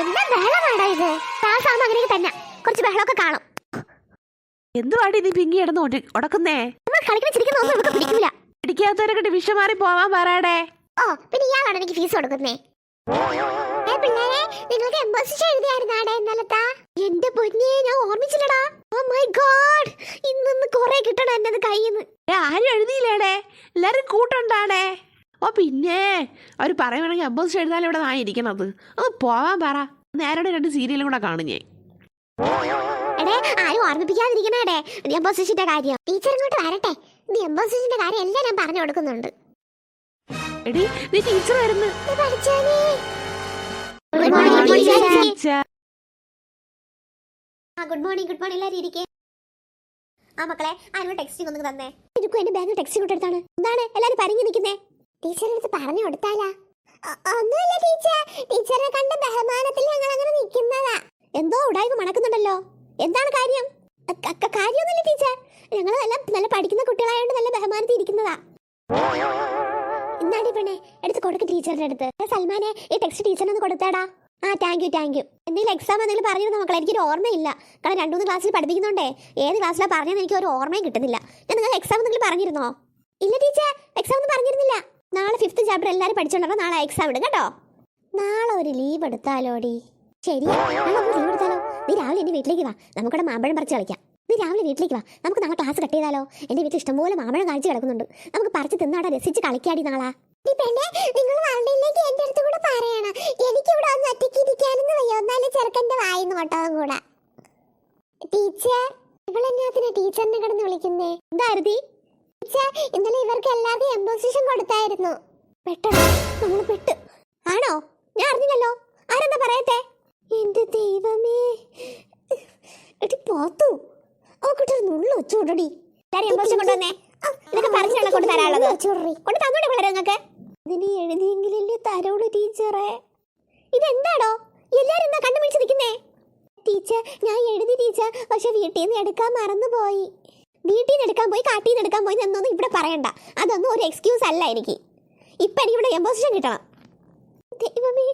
എന്താ ബഹളമാടാ ഇത്? ക്ലാസ് അങ്ങനെ തന്നെ. കുറച്ച് ബഹളമൊക്കെ കാണും. എന്തുവാടി നീ പിങ്ങി ഇടന്ന് ഉടക്കുന്നേ നമ്മൾ കളിക്കുന്ന ചിരിക്കുന്ന ഒന്നും ഇവർക്ക് പിടിക്കൂല. പിടിക്കാത്തവരൊക്കെ ഡിവിഷൻ മാറി പോവാൻ പറയടേ. ഓ പിന്നെ ഇയാളാണ് എനിക്ക് ഫീസ് കൊടുക്കുന്നേ? ഏ പിള്ളേരെ നിങ്ങൾക്ക് എംബോസിഷൻ എഴുതിയായിരുന്നാടെ ഇന്നലത്താ? എന്റെ പൊന്നെ ഞാൻ ഓർമ്മിച്ചില്ലടാ. ഓ മൈ ഗോഡ് ഇന്നൊന്ന് കുറെ കിട്ടണം എന്നത് കയ്യിന്ന്. ആരും എഴുതിയില്ലേടേ? എല്ലാരും കൂട്ടുണ്ടാടേ. ഓ പിന്നെ അവർ പറയുവാണെങ്കിൽ അമ്പത് എഴുതാലും ഇവിടെ ഞാൻ ഇരിക്കണത്. അത് പോവാൻ പറ. നേരോടെ രണ്ട് സീരിയലും കൂടെ കാണും ഞാൻ. എടേ ആരും ഓർമ്മിപ്പിക്കാതിരിക്കണേടേ നീ എംബോസിഷന്റെ കാര്യം. ടീച്ചർ ഇങ്ങോട്ട് വരട്ടെ. നീ എംബോസിഷന്റെ കാര്യം എല്ലാം ഞാൻ പറഞ്ഞു കൊടുക്കുന്നുണ്ട്. എടി നീ ടീച്ചർ വരുന്നു ഗുഡ് മോർണിംഗ് ഗുഡ് മോർണിംഗ് എല്ലാവരും ഇരിക്കേ. ആ മക്കളെ ആരും ടെക്സ്റ്റിംഗ് ഒന്നും തന്നേ. എനിക്കും എന്റെ ബാഗ് ടെക്സ്റ്റിംഗ് കൊണ്ടെടുത്താണ് എന്താണ്? എല്ലാരും പരിങ്ങി നിൽക്കുന്നേ. ടീച്ചറിന്റെ അടുത്ത് പറഞ്ഞു കൊടുത്താലാ? ഒന്നുമില്ല ടീച്ചർ. ടീച്ചറെ കണ്ട ബഹുമാനത്തിൽ ഞങ്ങൾ അങ്ങനെ നിൽക്കുന്നതാ. എന്തോ ഉടായ്മ മണക്കുന്നുണ്ടല്ലോ. എന്താണ് കാര്യം? കാര്യമൊന്നുമില്ല ടീച്ചർ. ഞങ്ങൾ നല്ല നല്ല പഠിക്കുന്ന കുട്ടികളായതുകൊണ്ട് നല്ല ബഹുമാനത്തിൽ ഇരിക്കുന്നതാ. എന്നാടി പെണ്ണെ? എടുത്ത് കൊടുക്ക് ടീച്ചറിന്റെ അടുത്ത്. സൽമാനെ ഈ ടെക്സ്റ്റ് ടീച്ചറിനൊന്ന് കൊടുത്താടാ. ആ താങ്ക് യു താങ്ക് യു എന്തെങ്കിലും എക്സാം എന്തെങ്കിലും പറഞ്ഞിരുന്നു മക്കളെ? എനിക്കൊരു ഓർമ്മയില്ല. കാരണം രണ്ടു മൂന്ന് ക്ലാസ്സിൽ പഠിപ്പിക്കുന്നുണ്ടേ ഏത് ക്ലാസ്സിലാണ് പറഞ്ഞതെന്ന് എനിക്ക് ഒരു ഓർമ്മയും കിട്ടുന്നില്ല. ഞാൻ നിങ്ങൾ എക്സാം എന്തെങ്കിലും പറഞ്ഞിരുന്നോ? ഇല്ല ടീച്ചർ. എക്സാം ഒന്നും പറഞ്ഞിരുന്നില്ല. നാളെ ഫിഫ്ത്ത് ചാപ്റ്റർ എല്ലാവരും പഠിച്ചോണ്ടോ നാളെ എക്സാം ഇടും കേട്ടോ. നാളെ ഒരു ലീവ് എടുത്താലോടി. ശരി നാളെ നമുക്ക് ലീവ് എടുത്താലോ? നീ രാവിലെ എന്റെ വീട്ടിലേക്ക് വാ. നമുക്കിവിടെ മാമ്പഴം പറിച്ച് കളിക്കാം. നീ രാവിലെ വീട്ടിലേക്ക് വാ. നമുക്ക് നാളെ ക്ലാസ് കട്ട് ചെയ്താലോ? എന്റെ വീട്ടിൽ ഇഷ്ടംപോലെ മാമ്പഴം കാഴ്ച കിടക്കുന്നുണ്ട്. നമുക്ക് പറിച്ച് തിന്നാടാ രസിച്ച് കളിക്കാടി നാളെ. നിങ്ങൾ അടുത്ത് കൂടെ പറയണം. എനിക്കിവിടെ ഒന്ന് ഒറ്റയ്ക്ക് ഇരിക്കാനൊന്നും വയ്യ. ഒന്നാലും ചെറുക്കന്റെ വായിന്ന് കൊട്ടതും കൂടെ. ടീച്ചർ ടീച്ചറിനെ കിടന്ന് വിളിക്കുന്നേ? ടീച്ചർ ഇന്നലെ ഇവർക്ക് എല്ലാവർക്കും എംബോസിഷൻ കൊടുത്തായിരുന്നു. പെട്ടെന്ന് നമ്മൾ പെട്ട്. ആണോ? ഞാൻ അറിഞ്ഞില്ലല്ലോ. ആരെന്താ പറയട്ടെ? എന്റെ ദൈവമേ. എടി പോത്തു. ഓക്കിട്ട് നുള്ളു ചൂടടി എംബോസിഷൻ കൊണ്ടുവന്നേ. ഇതൊക്കെ പറഞ്ഞാണോ കൊണ്ട് തരാനുള്ളത്? കൊണ്ട് തന്നോടെ പിള്ളേരെ നിങ്ങൾക്ക് ഇതിന് എഴുതിയെങ്കിലല്ലേ തരോളൂ ടീച്ചറെ? ഇതെന്താണോ? എല്ലാരും എന്താ കണ്ടുപിടിച്ച് നിൽക്കുന്നേ? ടീച്ചർ ഞാൻ എഴുതി ടീച്ചർ. പക്ഷെ വീട്ടിൽ നിന്ന് എടുക്കാൻ മറന്നുപോയി. വീട്ടിൽ നിന്ന് എടുക്കാൻ പോയി കാട്ടിൽ നിന്ന് എടുക്കാൻ പോയി എന്നൊന്നും ഇവിടെ പറയണ്ട. അതൊന്നും ഒരു എക്സ്ക്യൂസ് അല്ല എനിക്ക്. ഇപ്പം എനിക്ക് ഇവിടെ എംബോസിഷൻ കിട്ടണം. ദൈവമേ.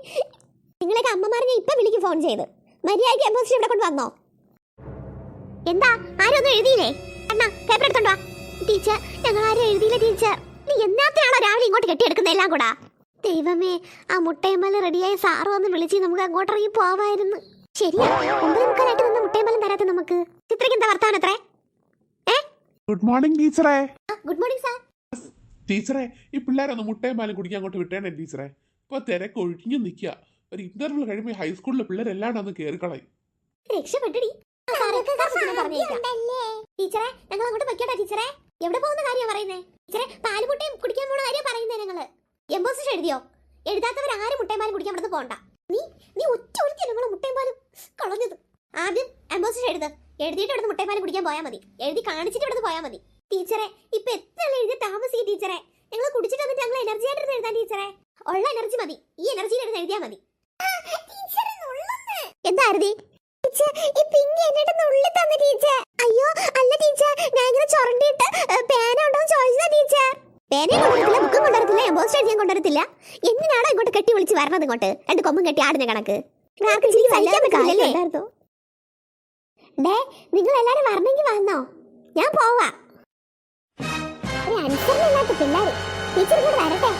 നിങ്ങളൊക്കെ ഞാൻ ഇപ്പം വിളിക്കും ഫോൺ ചെയ്ത്. മര്യാദയ്ക്ക് എംബോസിഷൻ ഇവിടെ കൊണ്ട് വന്നോ എന്താ? ആരും ഒന്നും എഴുതിയില്ലേ? അണ്ണാ പേപ്പർ എടുത്തോണ്ട് വാ. ടീച്ചർ ഞങ്ങൾ ആരും എഴുതിയില്ല ടീച്ചർ നീ എന്നാത്തിനാണോ രാവിലെ ഇങ്ങോട്ട് കെട്ടിയെടുക്കുന്ന എല്ലാം കൂടാ? ദൈവമേ ആ മുട്ടയമ്മൽ റെഡിയായ സാറ് വന്ന് വിളിച്ച് നമുക്ക് അങ്ങോട്ടിറങ്ങി പോവായിരുന്നു. ശരിയാ ഒമ്പത് മുക്കാലായിട്ട് നിന്ന് മുട്ടയമ്മലും തരാത്ത നമുക്ക്. ചിത്രയ്ക്ക് എന്താ വർത്താനം അത്രേ? ഗുഡ് മോർണിംഗ് ടീച്ചറെ. ഗുഡ് മോർണിംഗ് സാർ ടീച്ചറെ ഈ പിള്ളേരൊന്ന് മുട്ടയും പാലും കുടിക്കാൻ അങ്ങോട്ട് വിട്ടേണേ ടീച്ചറെ. ഇപ്പൊ തിരക്ക് ഒഴിഞ്ഞു നിൽക്കുക. ഒരു ഇന്റർവ്യൂ കഴിയുമ്പോൾ ഹൈസ്കൂളിലെ പിള്ളേരെല്ലാം അന്ന് രക്ഷപ്പെട്ടടി. ഞാൻ പറഞ്ഞേക്കാം. ടീച്ചറെ ഞങ്ങൾ അങ്ങോട്ട് ടീച്ചറെ. എവിടെ പോകുന്ന കാര്യം പറയുന്നേ? ടീച്ചറെ പാലുമുട്ടയും കുടിക്കാൻ പോണ കാര്യം പറയുന്നേ ഞങ്ങൾ. എംബോസിഷൻ എഴുതിയോ? എഴുതാത്തവർ ആരും മുട്ടയും പാലും കുടിക്കാൻ ഇവിടുന്ന് പോണ്ട. നീ നീ ഒറ്റ ഒരിക്കൽ ഞങ്ങളെ മുട്ടയും പാലും കളഞ്ഞത്. ആദ്യം എഴുതിയിട്ട് ഇവിടുന്ന് മുട്ടയും പാലും കുടിക്കാൻ പോയാൽ മതി. എഴുതി കാണിച്ചിട്ട് ഇവിടുന്ന് പോയാൽ മതി. ടീച്ചറെ ഇപ്പൊ എത്ര എഴുതി താമസിക്കും ടീച്ചറെ? ഞങ്ങൾ കുടിച്ചിട്ട് വന്നിട്ട് ഞങ്ങൾ എനർജി ആയിട്ട് എഴുതാൻ ടീച്ചറെ. ഉള്ള എനർജി മതി. ഈ എനർജിയിൽ എടുത്ത് എഴുതിയാൽ മതി. എന്താ അരുതി? അയ്യോ അല്ല ടീച്ചർ ഞാൻ ഇങ്ങനെ ചൊറണ്ടിട്ട് പേന ഉണ്ടോ ചോദിച്ചതാ ടീച്ചർ. പേനയും കൊണ്ടുവരത്തില്ല ബുക്കും കൊണ്ടുവരത്തില്ല എംബോസ് എഴുതിയാൻ കൊണ്ടുവരത്തില്ല. എന്തിനാണോ ഇങ്ങോട്ട് കെട്ടി വിളിച്ച് വരണത് ഇങ്ങോട്ട്? രണ്ട് കൊമ്പും കെട്ടി ആടുന്ന കണക്ക്. ആർക്കും ചിരി സഹിക്കാൻ പറ്റില്ലല്ലേ? ഡേ നിങ്ങൾ എല്ലാരും വരണമെങ്കിൽ വന്നോ. ഞാൻ പോവാ. ഒരു അനുസരണമില്ലാത്ത പിള്ളേർ ടീച്ചർ കൂടെ വരട്ടെ.